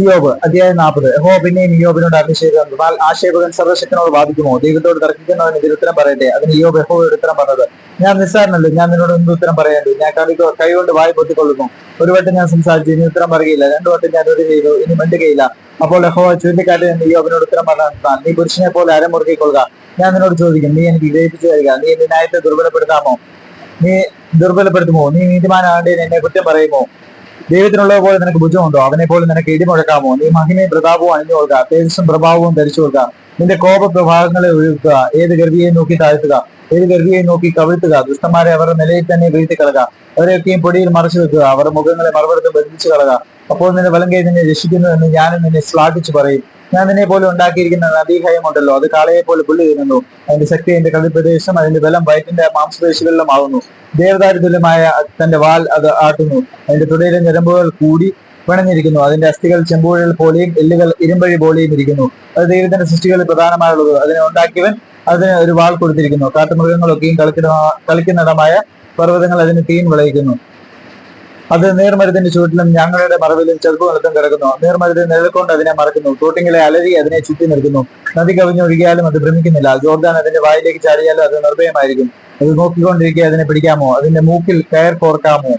ഇയോബ് അധ്യായം നാൽപ്പത്. ഹോ പിന്നെയും ഇയോബിനോട് അഭിഷേകം എന്നാൽ ആക്ഷേപകൻ സർവശക്തനോട് വാദിക്കുമോ? ദൈവത്തോട് തർക്കിക്കുന്നവന് ഇതിൽ ഉത്തരം പറയട്ടെ അതിന് ഇയോബ് യഹോയോട് ഉത്തരം പറഞ്ഞത് ഞാൻ നിസ്സാരനല്ലോ ഞാൻ നിന്നോട് എന്ത് ഉത്തരം പറയേണ്ടു? ഞാൻ കളി കൈകൊണ്ട് വായി പൊത്തിക്കൊള്ളുന്നു. ഒരു വട്ടം ഞാൻ സംസാരിച്ചു ഇനി ഉത്തരം പറയുകയില്ല. രണ്ടു വട്ടം ഞാൻ ഒരു ചെയ്തു ഇനി മിണ്ടുകയില്ല. അപ്പോൾ യഹോ ചുഴലിക്കാറ്റ് നിന്ന് ഇയോബിനോട് ഉത്തരം പറഞ്ഞാൽ നീ പുരുഷനെ പോലെ അരമുറുക്കിക്കൊള്ളുക. ഞാൻ നിന്നോട് ചോദിക്കും നീ എനിക്ക് ഗ്രഹിപ്പിച്ചു തരിക. നീ എന്റെ ന്യായത്തെ ദുർബലപ്പെടുത്താമോ? നീ ദുർബലപ്പെടുത്തുമോ? നീ നീതിമാനാകേണ്ടതിന് എന്നെ കുറ്റം പറയുമോ? ദൈവത്തിനുള്ളത് പോലെ നിനക്ക് ഭുജമുണ്ടോ? അവനെ പോലെ നിനക്ക് ഇടിമുഴക്കാമോ? നീ മഹിമയും പ്രതാപവും അണിഞ്ഞു കൊടുക്കുക. തേജസ്സും പ്രഭാവവും ധരിച്ചു കൊടുക്കുക. നിന്റെ കോപ പ്രഭാവങ്ങളെ ഒഴുക്കുക ഏത് ഗർഭിയെ നോക്കി താഴ്ത്തുക. ഏത് ഗർഭിയെ നോക്കി കവിഴ്ത്തുക? ദുഷ്ടന്മാരെ അവരുടെ നിലയിൽ തന്നെ വീഴ്ത്തി കളക അവരെയൊക്കെയും പൊടിയിൽ മറച്ചു വെക്കുക. അവരുടെ മുഖങ്ങളെ മറുപടത്ത് ബന്ധിച്ചു കളക അപ്പോൾ നിന്റെ വലം കൈ നിന്നെ രക്ഷിക്കുന്നു എന്ന് ഞാനും നിന്നെ ശ്ലാഘിച്ചു പറയും. ഞാൻ നിന്നെ പോലെ ഉണ്ടാക്കിയിരിക്കുന്ന നദീഹയമുണ്ടല്ലോ. അത് കാളയെ പോലെ പുള്ളി തിന്നുന്നു. അതിന്റെ ശക്തി അതിന്റെ കളിപ്രദേശം അതിന്റെ ബലം വയറ്റിന്റെ മാംസപേശികളിലും ആവുന്നു ദേവദാരിതുല്യമായ തന്റെ വാൽ അത് ആട്ടുന്നു. അതിന്റെ തുടയിലെ ഞരമ്പുകൾ കൂടി പിണഞ്ഞിരിക്കുന്നു. അതിന്റെ അസ്ഥികൾ ചെമ്പുഴൽ പോലെയും എല്ലുകൾ ഇരുമ്പഴി പോലെയും ഇരിക്കുന്നു. അത് ദൈവത്തിന്റെ സൃഷ്ടികളിൽ പ്രധാനമായുള്ളത്. അതിനെ ഉണ്ടാക്കിയവൻ അതിന് ഒരു വാൾ കൊടുത്തിരിക്കുന്നു. കാട്ടുമൃഗങ്ങളൊക്കെയും കളിക്കുന്ന കളിക്കുന്നിടമായ പർവതങ്ങൾ അതിന് തീൻ വിളയിക്കുന്നു. അത് നീർമരത്തിന്റെ ചുവട്ടിലും ഞങ്ങളുടെ മറവിലും ചെറുപ്പ് നിലത്തും കിടക്കുന്നു. നീർമരുത് നിഴൽക്കൊണ്ട് അതിനെ മറക്കുന്നു. തോട്ടിങ്ങളെ അലരി അതിനെ ചുറ്റി നിൽക്കുന്നു. നദി കവിഞ്ഞൊഴുകിയാലും അത് ഭ്രമിക്കുന്നില്ല. ജോർദാൻ അതിന്റെ വായിലേക്ക് ചാടിയാലും അത് നിർഭയമായിരിക്കും. അത് നോക്കിക്കൊണ്ടിരിക്കുക അതിനെ പിടിക്കാമോ? അതിന്റെ മൂക്കിൽ കയർ കോർക്കാമോ?